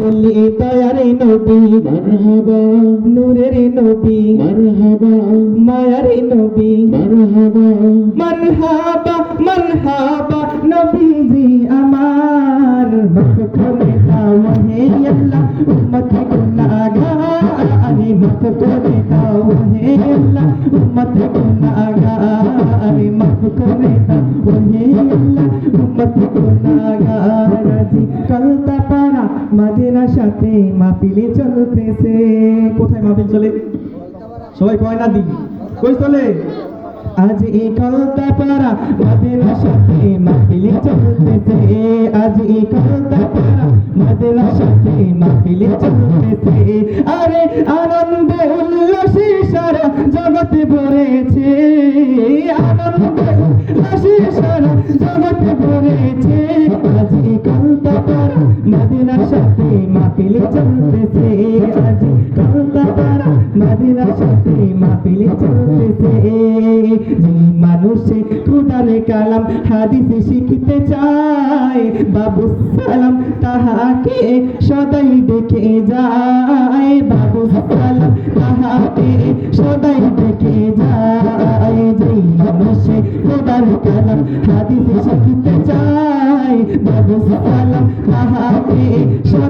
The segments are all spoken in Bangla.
কলি দয়ারে নবী, মারহাবা। নূরের নবী, মারহাবা। মায়ারে নবী, মারহাবা। মারহাবা মারহাবা, নবীজি আমার। মাফ করে দাও হে আল্লাহ, উম্মত গুনাহগার। আমি মাফ করে দাও হে আল্লাহ, উম্মত গুনাহগার। আমি মাফ করে দাও হে আল্লাহ, উম্মত গুনাহগার। আজি কলতা পারা মাদিনা সাথে মাহফিলে চলতেছে। কোথায় মাহফিল চলে? সবাই কয় না দি। কই চলে? আজ এই কলতা পারা মদিনা সাথে মাহফিলে চলতেছে। আজ এই কলতা পারা মদিনা সাথে মাহফিলে চলতেছে। আরে আনন্দে উল্লাসে সারা জগতে ভরেছে। আনন্দে উল্লাসে সারা জগতে ভরেছে। মাহফিলে চলতেছে আজ। কলতা পারা মদিনা সাথে মাহফিলে চলতেছে। যে মানুষে খুদারে কালাম, হাদিসে শিখতে চায়, বাবু সালাম তাহাকে সদাই ডেকে যায়। বাবু সালাম তাহাকে সদাই ডেকে যায়। যে মানুষে খুদারে কালাম, হাদিসে শিখতে চায়, বাবু সালাম তাহাকে সদাই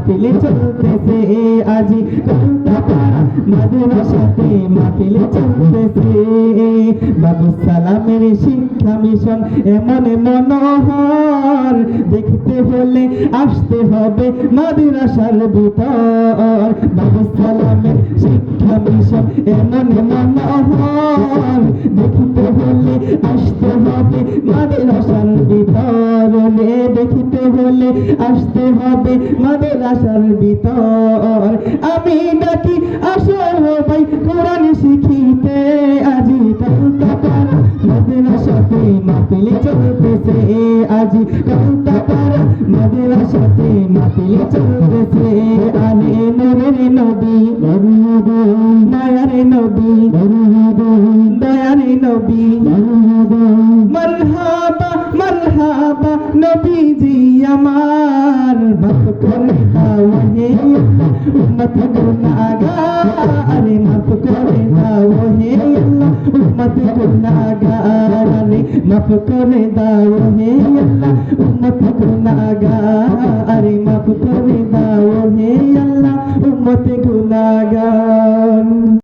মাহফিলে চলতেছে আজি। কলকাতারা মদিনা সাথে মাহফিলে চলতেছে বাবু সালামের শিক্ষা মিশন এমন মনোহর। দেখতে হলে আসতে হবে মাদ্রাসার ভিতর বাবু সালামের শিক্ষা মিশন এমন মনোহর। দেখতে হলে আসতে হবে মাদ্রাসার ভিতর। আমি ডাকি আসো ভাই কোরআন শিখিতে। আজি কলকাতারা মাদ্রাসাতে মাহফিলে চলতেছে। আজি মাদ্রাসাতে মাহফিলে চলতেছে। নবী মায়ার নবী, দয়ার নবী দাও হে আল্লাহ উম্মত গুনাহগার আরে মাফ করে দাও হে আল্লাহ উম্মত